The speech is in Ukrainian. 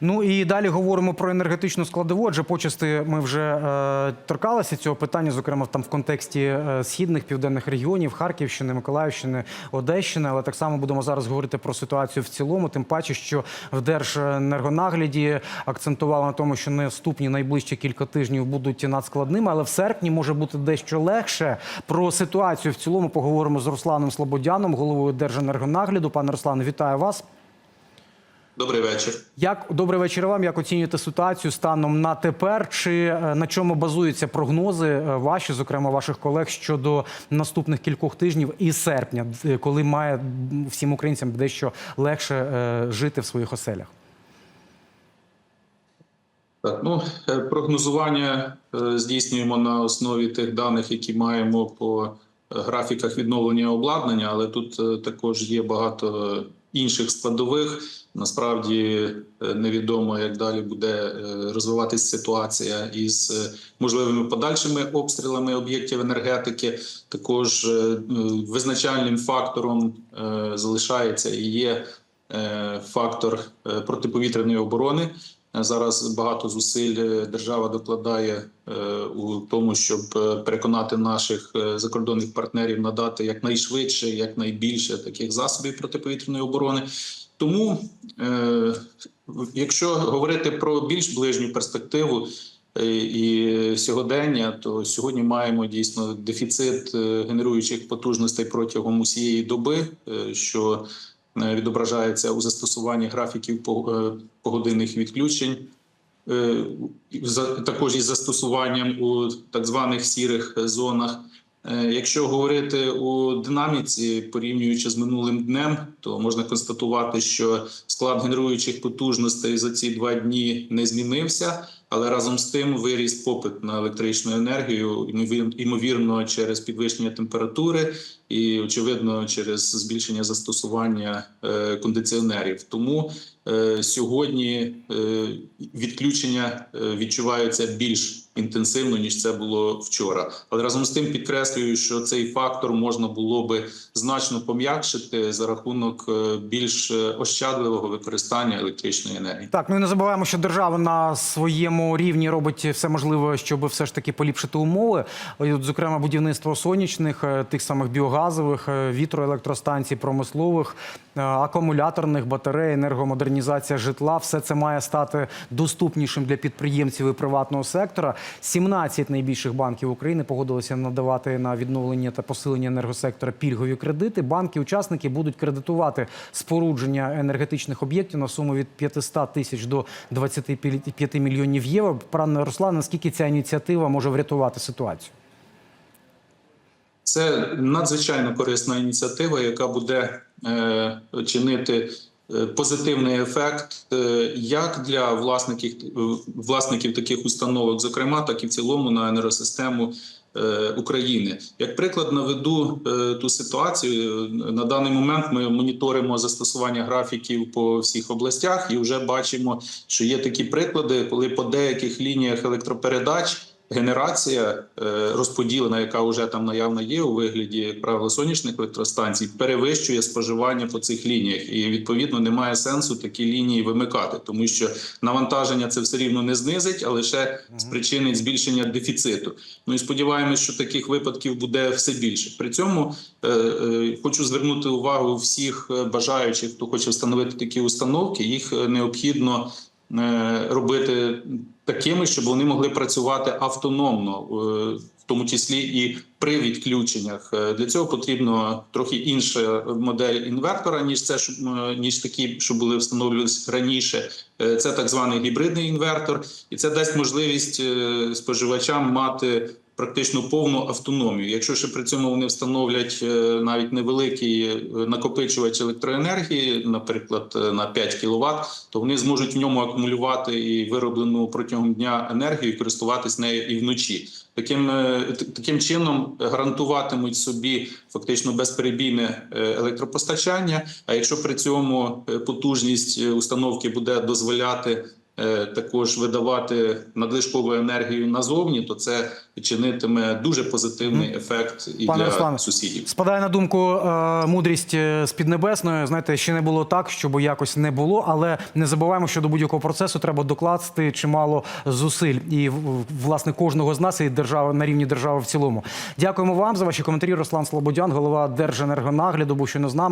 Ну і далі говоримо про енергетичну складову. Адже почасти ми вже е, торкалися цього питання, зокрема там в контексті е, східних південних регіонів, Харківщини, Миколаївщини, Одещини. Але так само будемо зараз говорити про ситуацію в цілому. Тим паче, що в Держенергонагляді акцентували на тому, що наступні найближчі кілька тижнів будуть надскладними, але в серпні може бути дещо легше. Про ситуацію в цілому поговоримо з Русланом Слободяном, головою Держенергонагляду. Пане Руслане, вітаю вас. Добрий вечір. Як добрий вечір вам. Як оцінюєте ситуацію станом на тепер? Чи е, на чому базуються прогнози е, ваші, зокрема ваших колег, щодо наступних кількох тижнів і серпня, е, коли має всім українцям дещо легше жити в своїх оселях? Так, ну прогнозування здійснюємо на основі тих даних, які маємо по графіках відновлення обладнання, але тут також є багато інших складових. Насправді е, невідомо, як далі буде е, розвиватися ситуація із е, можливими подальшими обстрілами об'єктів енергетики. Також визначальним фактором залишається і є фактор протиповітряної оборони. Зараз багато зусиль е, держава докладає е, у тому, щоб е, переконати наших закордонних партнерів надати якнайшвидше, якнайбільше таких засобів протиповітряної оборони. Тому, якщо говорити про більш ближню перспективу і сьогодення, то сьогодні маємо дійсно дефіцит генеруючих потужностей протягом усієї доби, що відображається у застосуванні графіків е, погодинних відключень. Е, Також із застосуванням у так званих сірих зонах. Е, Якщо говорити у динаміці, порівнюючи з минулим днем, то можна констатувати, що склад генеруючих потужностей за ці два дні не змінився, але разом з тим виріс попит на електричну енергію, ймовір- ймовірно, через підвищення температури і очевидно через збільшення застосування е, кондиціонерів. Тому е, сьогодні е, відключення відчуваються більш інтенсивно ніж це було вчора. Але разом з тим підкреслюю, що цей фактор можна було би значно пом'якшити за рахунок більш ощадливого використання електричної енергії. Так, ну і не забуваємо, що держава на своєму рівні робить все можливе, щоб все ж таки поліпшити умови. Зокрема, будівництво сонячних, е, тих самих біогазових, е, вітроелектростанцій, промислових, е, акумуляторних батарей, енергомодернізація житла. Все це має стати доступнішим для підприємців і приватного сектора. 17 найбільших банків України погодилися надавати на відновлення та посилення енергосектора пільгові кредити. Банки-учасники будуть кредитувати спорудження енергетичних об'єктів на суму від 500 тисяч до 25 мільйонів євро. Пане Руслан, наскільки ця ініціатива може врятувати ситуацію? Це надзвичайно корисна ініціатива, яка буде е, чинити е, позитивний ефект е, як для власників, власників таких установок, зокрема, так і в цілому на енергосистему. Е, України як приклад наведу е, ту ситуацію на даний момент. Ми моніторимо застосування графіків по всіх областях, і вже бачимо, що є такі приклади, коли по деяких лініях електропередач генерація е, розподілена, яка вже там наявна є у вигляді правила сонячних електростанцій, перевищує споживання по цих лініях, і відповідно немає сенсу такі лінії вимикати, тому що навантаження це все рівно не знизить, а лише спричинить збільшення дефіциту. Ну і сподіваємось, що таких випадків буде все більше. При цьому е, е, хочу звернути увагу всіх бажаючих, хто хоче встановити такі установки. Їх необхідно робити такими, щоб вони могли працювати автономно, е, в тому числі і при відключеннях. Е, Для цього потрібно трохи інша модель інвертора, ніж це е, ніж такі, що були встановлювалися раніше. Це так званий гібридний інвертор, і це дасть можливість споживачам мати. Практично повну автономію. Якщо ще при цьому вони встановлять е, навіть невеликий е, накопичувач електроенергії, наприклад, е, на 5 кВт, то вони зможуть в ньому акумулювати і вироблену протягом дня енергію, і користуватись нею і вночі. Таким таким чином гарантуватимуть собі фактично безперебійне електропостачання. А якщо при цьому потужність установки буде дозволяти також видавати надлишкову енергію назовні, то це чинитиме дуже позитивний ефект і Пане для Руслане, сусідів. Спадає на думку е, мудрість з піднебесної. Знаєте, ще не було так, щоб якось не було, але не забуваємо, що до будь-якого процесу треба докласти чимало зусиль. І власне кожного з нас і держава на рівні держави в цілому. Дякуємо вам за ваші коментарі. Руслан Слободян, голова Держенергонагляду, був щойно з нами.